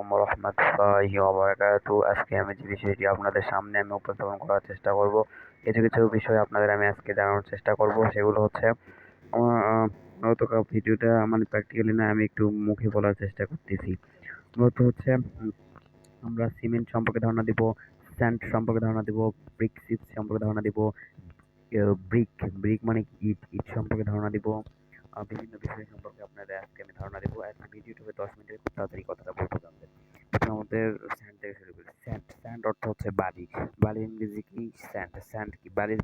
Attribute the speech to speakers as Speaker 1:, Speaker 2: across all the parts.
Speaker 1: আলাইকুম রহমতুল্লাহি আজকে আমি যে বিষয়টি আপনাদের সামনে আমি উপস্থাপন করার চেষ্টা করব, কিছু কিছু বিষয় আপনাদের আমি আজকে জানানোর চেষ্টা করব। সেগুলো হচ্ছে মূলত ভিডিওটা মানে প্র্যাকটিক্যালি না আমি একটু মুখে বলার চেষ্টা করতেছি। মূলত হচ্ছে, আমরা সিমেন্ট সম্পর্কে ধারণা দিব স্যান্ড সম্পর্কে ধারণা দিব ব্রিক সিপস সম্পর্কে ধারণা দিব ব্রিক ব্রিক মানে ইট ইট সম্পর্কে ধারণা দিব। বিভিন্ন বিষয় সম্পর্কে আপনাদের আজকে আমি ধারণা দেবো। আজকে ভিডিওটি দশ মিনিটের খুব তাড়াতাড়ি কথাটা বলতে জানবেন আমাদের স্যান্ড থেকে শুরু করি। স্যান্ড স্যান্ড অর্থ হচ্ছে বালি। বালি ইংরেজি কি? স্যান্ড স্যান্ড কি? বালির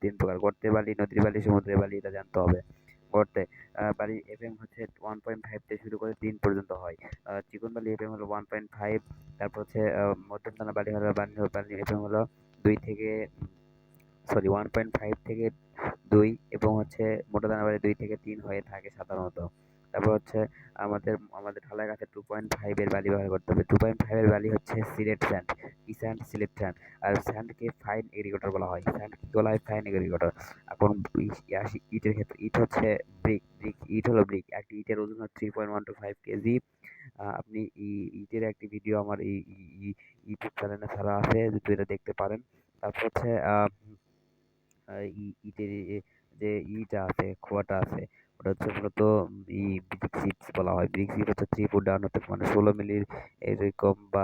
Speaker 1: তিন প্রকার। গর্তের বালি, নদীর বালি, সমুদ্রের বালি, এটা জানতে হবে। গর্তে বালি এফএম হচ্ছে ওয়ান পয়েন্ট ফাইভ থেকে শুরু করে তিন পর্যন্ত হয়। চিকন বালি এফএম হলো ওয়ান পয়েন্ট ফাইভ তারপর হচ্ছে মধ্যম দানা বালি হলো বালি এফএম হলো দুই থেকে সরি ওয়ান পয়েন্ট ফাইভ থেকে দুই এবং হচ্ছে মোটা দানাবাড়ি দুই থেকে তিন হয়ে থাকে সাধারণত। তারপর হচ্ছে আমাদের আমাদের ঢালাই গাছে টু পয়েন্ট ফাইভের বালি ব্যবহার করতে হবে। টু পয়েন্ট ফাইভের বালি হচ্ছে সিলেট স্যান্ড ই স্যান্ড সিলেট স্যান্ড আর স্যান্ডকে ফাইন এগ্রিগেটর বলা হয়। স্যান্ড কি বলা হয় ফাইন এগ্রিগেটর এখন আসি ইটের ক্ষেত্রে, ইট হচ্ছে ব্রিক ব্রিক ইট হলো ব্রিক একটি ইটের ওজন হচ্ছে three point one two five K G. আপনি ইটের একটি ভিডিও আমার এই ইউটিউব চ্যানেলে ছাড়া আছে যদি এটা দেখতে পারেন। তারপর হচ্ছে ইটের যে ইটা আছে, খোয়াটা আছে, ওটা হচ্ছে মূলত ই ব্রিক সিপস বলা হয়। ব্রিক সিপ হচ্ছে থ্রি ফুট ডাউন হতে মানে ষোলো মিলির এরকম বা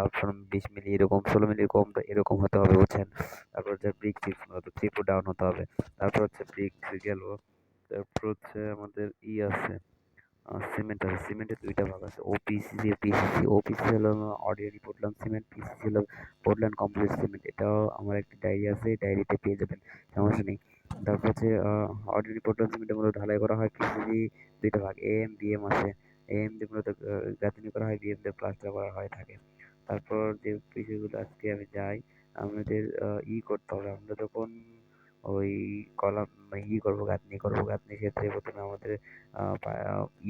Speaker 1: বিশ মিলি এরকম, ষোলো মিলির কম এরকম হতে হবে, বুঝছেন? তারপর হচ্ছে ব্রিক সিপস মূলত থ্রি ফুট ডাউন হতে হবে। তারপর হচ্ছে ব্রিক গেল, তারপর হচ্ছে আমাদের ই আছে। সিমেন্ট আছে সিমেন্টের দুইটা ভাগ আছে ওপিসিসি পিসিসি ওপিসি হলো অর্ডিনারি পোর্টল্যান্ড সিমেন্ট পিসিসি হলো পোর্টল্যান্ড কমপ্লিট সিমেন্ট এটাও আমার একটা ডায়েরি আছে ডায়েরিতে পেয়ে যাবেন, সমস্যা নেই। তারপর হচ্ছে অর্ডিনারি পোর্টল্যান্ড সিমেন্টের মূলত ঢালাই করা হয় পিসিসি দুইটা ভাগ এ এম বিএম আছে এ এম দিয়ে মূলত গাঁথনি করা হয় বিএম দিয়ে প্লাস্টার করা হয় থাকে। তারপর যে পিসিগুলো আজকে আমি যাই, আমাদের ই করতে হবে, আমরা যখন ওই কলাম ই করব, গাঁথনি করব, গাঁথনির ক্ষেত্রে প্রথমে আমাদের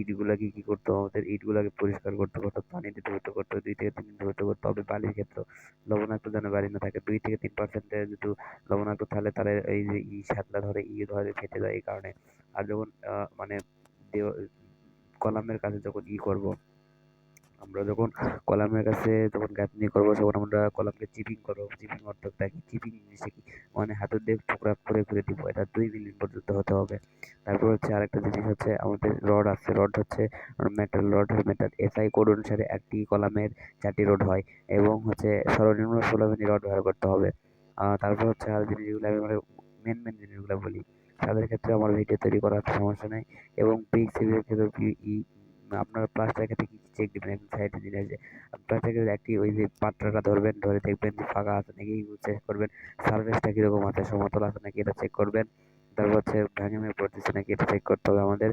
Speaker 1: ইটগুলাকে কী করতে হবে? আমাদের ইটগুলাকে পরিষ্কার করতে করতে পানি দিতে হতে করতে দুই থেকে তিন দিন ধুতে করতে হবে। বালির ক্ষেত্রে, লবণাক্ত যেন বালি না থাকে, দুই থেকে তিন পার্সেন্টে যদি লবণাক্ত তাহলে তাহলে এই যে ই সাতলা ধরে ই ধরে ফেটে যায় এই কারণে। আর যখন মানে কলামের কাছে যখন ই করব আমরা যখন কলামের কাছে যখন গাঁথনি করব, তখন আমরা কলামকে চিপিং করব। চিপিং অর্থটা কি চিপিং জিনিসটা কি? মানে হাতের দিয়ে টুকরা করে করে দিব। এটা দুই মিনিট পর্যন্ত হতে হবে। তারপর হচ্ছে আরেকটা জিনিস হচ্ছে আমাদের রড আছে। রড হচ্ছে metal rod metal S I code অনুসারে একটি কলামের চারটি রড হয় এবং হচ্ছে সর্বনিম্ন ষোলো মিনি রড ব্যবহার করতে হবে। তারপর হচ্ছে আর জিনিসগুলো আমি মানে মেন মেন জিনিসগুলো বলি। তাদের ক্ষেত্রে আমার ভিডিও তৈরি করার সমস্যা নেই এবং পিক সিভিলের ক্ষেত্রে ই আপনার প্লাস্টার ক্ষেত্রে কী চেক দেবেন, একদম সাইডে দিলে যে প্লাস্টারের একটি ওই যে পাত্রটা ধরবেন, ধরে দেখবেন যে ফাঁকা আছে নাকি চেক করবেন সার্ভিসটা কীরকম আছে, সমতল আছে নাকি এটা চেক করবেন, তারপর হচ্ছে ভেঙে পড়তেছে নাকি এটা চেক করতে হবে আমাদের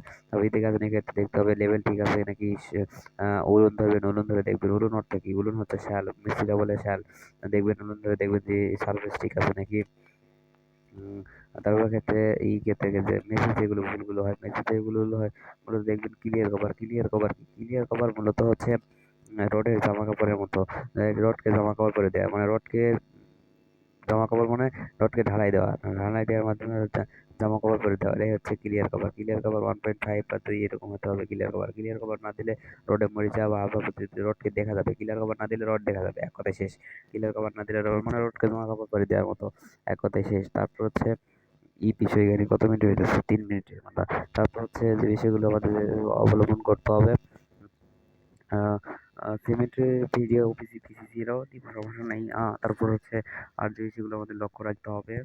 Speaker 1: এদিকে আছে নাকি এটা দেখতে হবে লেভেল ঠিক আছে নাকি উলুন ধরবেন, উলুন ধরে দেখবেন, উলুন অর্থ কি, উলুন হচ্ছে শ্যাল মিস্ত্রিরা বলে শ্যাল, দেখবেন উলুন ধরে দেখবেন যে সার্ভিস ঠিক আছে নাকি তারপর ক্ষেত্রে এই ক্ষেত্রে ক্ষেত্রে মেসেজ যেগুলো ভুলগুলো হয় মেসেজ যেগুলো হয়, মূলত দেখবেন clear cover clear cover clear cover মূলত হচ্ছে রডের জামা কাপড়ের মতো রডকে জামা কাপড় পরে দেয়। মানে রডকে জামা কাপড় মানে রডকে ঢালাই দেওয়া, ঢালাই দেওয়ার মাধ্যমে জামা কাপড় করে দেওয়া, এটাই হচ্ছে clear cover clear cover one point five বা দুই এরকম হতে হবে ক্লিয়ার কভার ক্লিয়ার কভার না দিলে রডে মরিচা বা আবার রোডকে দেখা যাবে ক্লিয়ার কভার না দিলে রড দেখা যাবে, এক কথায় শেষ ক্লিয়ার কভার না দিলে রড মানে রোডকে জামা কাপড় করে দেওয়ার মতো, এক কথায় শেষ, তারপর হচ্ছে ই বিষয় এখানে কত মিনিট হইতেছে তিন মিনিটের মাথা তারপর হচ্ছে যে বিষয়গুলো আমাদের অবলম্বন করতে হবে সিমেন্টের ভিডিও ওপিসি পিসিসি এরাও সমস্যা নেই। তারপর হচ্ছে আর যে বিষয়গুলো আমাদের লক্ষ্য রাখতে হবে।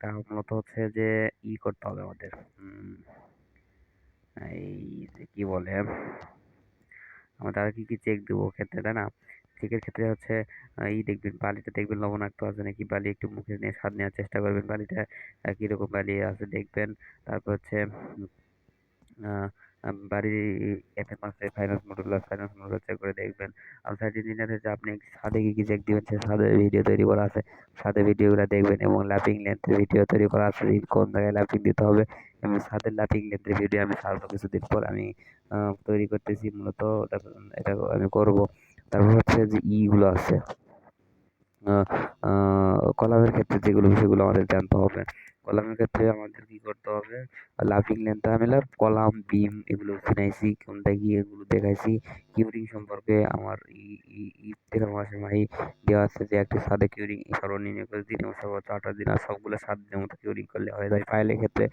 Speaker 1: তা মূলত হচ্ছে যে ই করতে হবে আমাদের। এই যে কি বলে? আমাদের আর কি কি চেক দেবো ক্ষেত্রে, তাই না? চেকের ক্ষেত্রে হচ্ছে ই দেখবেন, বালিটা দেখবেন লবণাক্ত আছে নাকি? বালি একটু মুখে নিয়ে স্বাদ নেওয়ার চেষ্টা করবেন। বালিটা কীরকম বালি আছে দেখবেন। তারপর হচ্ছে বাড়ির এফএম আছে ফাইন্যান্স মডুল আছে ফাইন্যান্স মডুল চেক করে দেখবেন। আর সাইড ইঞ্জিনিয়ার হচ্ছে আপনি ছাদে কী কী চেক দিবেন? সে ছাদের ভিডিও তৈরি করা আছে। ছাদের ভিডিওগুলো দেখবেন এবং ল্যাপিং লেন্থের ভিডিও তৈরি করা আছে। কোন জায়গায় ল্যাপিং দিতে হবে এবং ছাদের ল্যাপিং লেন্থের ভিডিও আমি ছাড়বো কিছুদিন পর। আমি তৈরি করতেছি মূলত এটা আমি করব। তারপর হচ্ছে যে ইগুলো আছে। কলামের ক্ষেত্রে যেগুলো, সেগুলো আমাদের জানতে হবে। কলামের ক্ষেত্রে আমাদের কি করতে হবে? লাফিং লেন্থ আমি লাভ কলাম বিম এগুলো চিনাইছি, কোনটা কি এগুলো দেখাইছি। কিউরিং সম্পর্কে আমার থেকে মাসে মাই দেওয়া আছে যে একটি সাদে কিউরিং সর্বনিম্ন করে দিন এবং সর্বোচ্চ দিন আর সবগুলো সাত দিনের মতো কিউরিং করলে হয়ে। যায় ফাইলের ক্ষেত্রে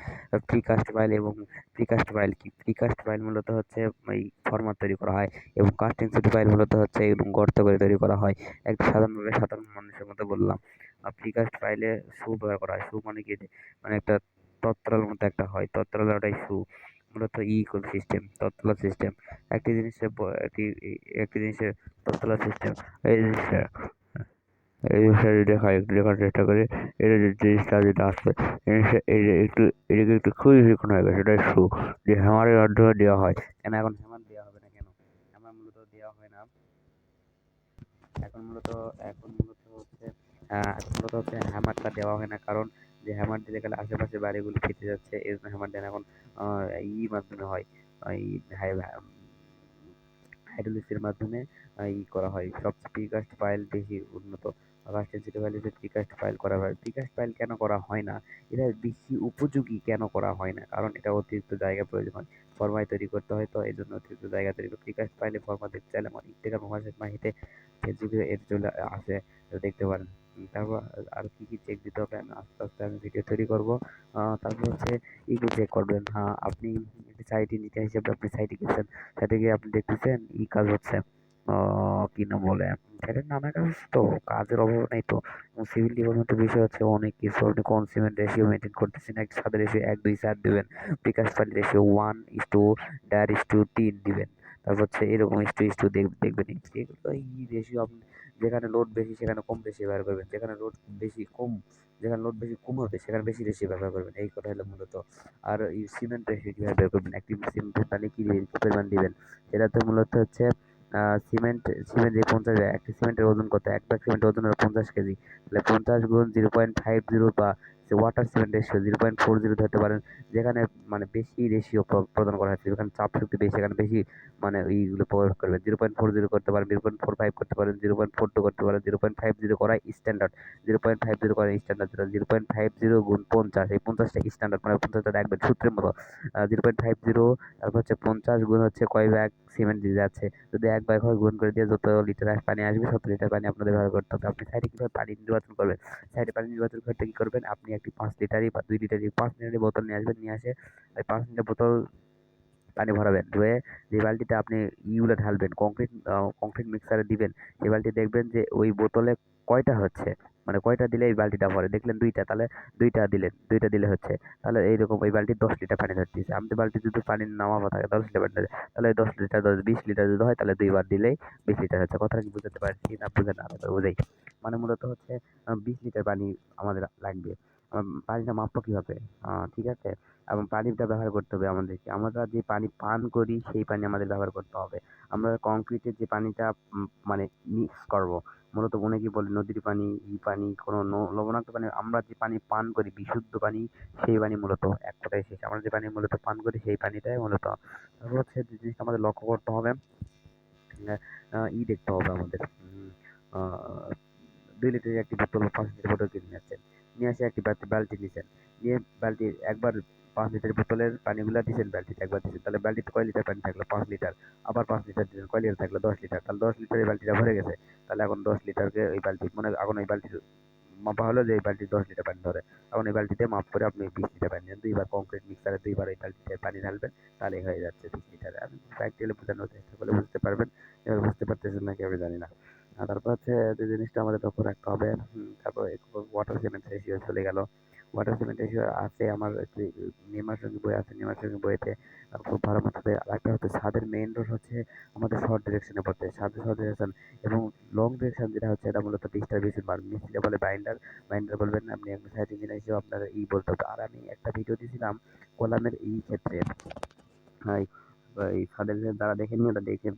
Speaker 1: প্রিকাস্ট ফাইল এবং প্রিকাস্ট ফাইল কি? প্রিকাস্ট ফাইল মূলত হচ্ছে এই ফরম্যাট তৈরি করা হয় এবং কাস্টিং সিটি ফাইল মূলত হচ্ছে এরকম গর্ত করে তৈরি করা হয়। একটা সাধারণভাবে সাধারণ মানুষের মতো বললাম। আর প্রিকাস্ট ফাইলে শু ব্যবহার করা হয়। শু মানে কি? মানে একটা তত্রাল মতো একটা হয়। তত্রাল ওটাই শু মূলত ই সিস্টেম তত্তলা সিস্টেম একটি জিনিসের একটি একটি জিনিসের তত্তলা সিস্টেম এই জিনিসটা এই জিনিসটা দেখায় একটু দেখার চেষ্টা করি। এটা যে জিনিসটা যেটা আসবে জিনিসটা একটু এদিকে একটু খুবই শিখন হয়ে গেছে। এটাই শু যে হ্যামারের মাধ্যমে দেওয়া হয়। কেন এখন হ্যামার দেওয়া হবে না কেন? হ্যামার মূলত দেওয়া হয় না। এখন মূলত এখন মূলত হচ্ছে এখন হচ্ছে হ্যামারটা দেওয়া হয় না। কারণ যে হ্যামার দিতে গেলে আশেপাশে বাড়িগুলো ফেটে যাচ্ছে এই জন্য হ্যামার দেন এখন ই মাধ্যমে হয় হাইড্রোলিক্সের মাধ্যমে ই করা হয়। সব প্রিকাস্ট ফাইল বেশি উন্নত। ফাইলে যে প্রিকাস্ট ফাইল করা হয়। প্রিকাস্ট ফাইল কেন করা হয় না? এটা বেশি উপযোগী কেন করা হয় না? কারণ এটা অতিরিক্ত জায়গা প্রয়োজন হয়। ফরমাই তৈরি করতে হয় তো এই জন্য অতিরিক্ত জায়গা তৈরি করে প্রিকাস্ট ফাইলে ফরমা দেখতে চাইলে আমার ইন্টেগ্রাম মাসে মাহিতে ফেসবুকে এর চলে আসে। দেখতে পারেন। তারপর আর কি কি চেক দিতে হবে? আমি আস্তে আস্তে আমি ভিডিও তৈরি করব। তারপর হচ্ছে ইগুলো চেক করবেন। হ্যাঁ আপনি সাইট ইঞ্জিনিয়ার হিসেবে আপনি সাইটে গেছেন সাইটে গিয়ে আপনি দেখতেছেন ই কাজ হচ্ছে। কি নাম বলে? এটা নানা কাজ তো, কাজের অভাব নেই তো। সিভিল ডিপার্টমেন্টের বিষয় হচ্ছে অনেক কিছু আপনি কোন সিমেন্ট রেশিও মেনটেন করতেছেন। এক সাদের রেশিও এক, দুই, চার দিবেন। বিকাশ ফাইল রেশিও ওয়ান ইস টু ডায়ার ইস টু তিন দিবেন। তারপর হচ্ছে এরকম ইস টু ইস টু দেখবেন এগুলো এই আপনি যেখানে লোড বেশি, সেখানে কম বেশি ব্যবহার করবেন। যেখানে লোড বেশি কম, যেখানে লোড বেশি কম হবে, সেখানে বেশি রেশি ব্যবহার করবেন। এই কথা হলো মূলত। আর এই সিমেন্ট রেশিও কীভাবে ব্যবহার করবেন। একটি সিমেন্টের পানি কী দিবেন কী পরিমাণ দিবেন? তো মূলত হচ্ছে সিমেন্ট সিমেন্ট যে পঞ্চাশ, একটি সিমেন্টের ওজন কত? এক সিমেন্টের ওজন হলো পঞ্চাশ কেজি। তাহলে পঞ্চাশ গুণ জিরো পয়েন্ট ফাইভ জিরো বা water cement ratio zero point four zero ধরতে পারেন, যেখানে মানে বেশি রেশিও প্রদান করা হচ্ছে, যেখানে চাপ শক্তি বেশি, সেখানে বেশি মানে এইগুলো প্রয়োগ করবেন জিরো পয়েন্ট ফোর জিরো করতে পারেন জিরো পয়েন্ট ফোর ফাইভ করতে পারেন জিরো পয়েন্ট ফোর টু করতে পারেন জিরো পয়েন্ট ফাইভ জিরো করাই standard zero point five zero করা স্ট্যান্ডার্ড যেটা জিরো পয়েন্ট ফাইভ জিরো গুণ পঞ্চাশ, এই পঞ্চাশটা স্ট্যান্ডার্ড মানে পঞ্চাশটা রাখবেন সূত্রের মতো। জিরো পয়েন্ট ফাইভ জিরো তারপর হচ্ছে পঞ্চাশ গুণ হচ্ছে কয় ব্যাগ সিমেন্ট দিয়ে যাচ্ছে। যদি একবার ঘর গুণ করে দিয়ে যত লিটার পানি আসবে, সত্তর লিটার পানি আপনাদের ব্যবহার করতে হবে। আপনি সাইডে কীভাবে পানি নির্বাচন করবেন? সাইডে পানি নির্বাচন করতে কী করবেন? আপনি একটি পাঁচ লিটারই বা দুই লিটারই পাঁচ লিটারের বোতল নিয়ে আসবেন, নিয়ে আসে। ওই পাঁচ লিটার বোতল পানি ভরাবেন। ধুয়ে যে বালতিতে আপনি ইগুলো ঢালবেন কংক্রিট কংক্রিট মিক্সারে দিবেন, সেই বালতি দেখবেন যে ওই বোতলে কয়টা হচ্ছে? মানে কয়টা দিলে এই বালতিটা ভরে? দেখলেন দুইটা, তাহলে দুইটা দিলেন, দুইটা দিলে হচ্ছে। তাহলে এইরকম ওই বালতি দশ লিটার পানি ধরতেছে। আমাদের বালতি যদি পানি নামাবো থাকে, দশ লিটার পানি তাহলে দশ লিটার, দশ, বিশ লিটার যদি হয়, তাহলে দুইবার দিলেই বিশ লিটার হচ্ছে। কথাটা কি বুঝতে পারছি না বুঝে না? বুঝেই মানে মূলত হচ্ছে বিশ লিটার পানি আমাদের লাগবে। পানিটা মাপবো কীভাবে? ঠিক আছে? এবং পানিটা ব্যবহার করতে হবে আমাদেরকে। আমরা যে পানি পান করি, সেই পানি আমাদের ব্যবহার করতে হবে। আমরা কংক্রিটের যে পানিটা মানে মিক্স করব, মূলত অনেকেই বলে, নদীর পানি, ই পানি, কোনো লবণাক্ত পানি, আমরা যে পানি পান করি, বিশুদ্ধ পানি, সেই পানি মূলত এক কথায় শেষ। আমরা যে পানি মূলত পান করি, সেই পানিটাই মূলত। তারপর হচ্ছে যে জিনিসটা আমাদের লক্ষ্য করতে হবে ই দেখতে হবে আমাদের। দুই লিটারের একটি বোতল পাঁচ লিটার বোতল কিনে নিচ্ছেন নিয়ে এসে একটি বালতি নিয়েছেন নিয়ে বালতি একবার পাঁচ লিটার বোতলের পানিগুলো দিয়েছেন বালতিতে, একবার দিয়েছেন তাহলে বালতিতে কয় লিটার পানি থাকল? পাঁচ লিটার। আবার পাঁচ লিটার দিলেন কয় লিটার থাকল? দশ লিটার। তাহলে দশ লিটার এই বালতিটা ভরে গেছে। তাহলে এখন দশ লিটারকে ওই বালতি মানে এখন ওই বালতির মাপা হলো যে এই বালতি দশ লিটার পানি ধরে। এখন এই বালতিতে মাপ করে আপনি বিশ লিটার পানি নেন দুইবার কংক্রিট মিক্সারে দুইবার এই বালতিতে পানি ঢালবেন তাহলে হয়ে যাচ্ছে বিশ লিটার। আপনি প্র্যাকটিক্যালি বোঝানোর চেষ্টা করলে বুঝতে পারবেন। এবার বুঝতে পারতেছেন নাকি আমি জানি না। তারপর হচ্ছে যে জিনিসটা আমাদের লক্ষ্য রাখতে হবে। তারপর ওয়াটার সিমেন্ট রেশিও চলে গেল। ওয়াটার সিমেন্ট রেশিও আছে আমার নেমার সঙ্গে বই আছে নেমার সঙ্গে বইতে খুব ভালো মতো আরেকটা হচ্ছে ছাদের মেইন রোড হচ্ছে আমাদের শর্ট ডিরেকশনে পড়তে। ছাদের শর্ট ডিরেকশন এবং লং ডিরেকশন যেটা হচ্ছে এটা মূলত ডিস্টার্বেশন বার মিস্ত্রিটা বলে বাইন্ডার বাইন্ডার বলবেন আপনি একজন সাইড ইঞ্জিনিয়ার হিসেবে আপনার ই বলতে হবে। আর আমি একটা ভিডিও দিয়েছিলাম কলামের এই ক্ষেত্রে। এই সাদের দ্বারা দেখে নিয়ে ওটা দেখে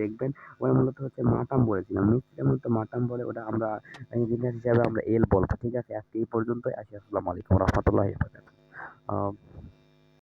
Speaker 1: দেখবেন। ওরা মূলত হচ্ছে মাটাম বলেছিলাম মিস্ত্রিটা মূলত মাতাম বলে ওটা আমরা ইঞ্জিনিয়ার হিসাবে আমরা এল বলব, ঠিক আছে? আজকে এই পর্যন্তই। আসি, আসসালামু আলাইকুম রহমতুল্লাহ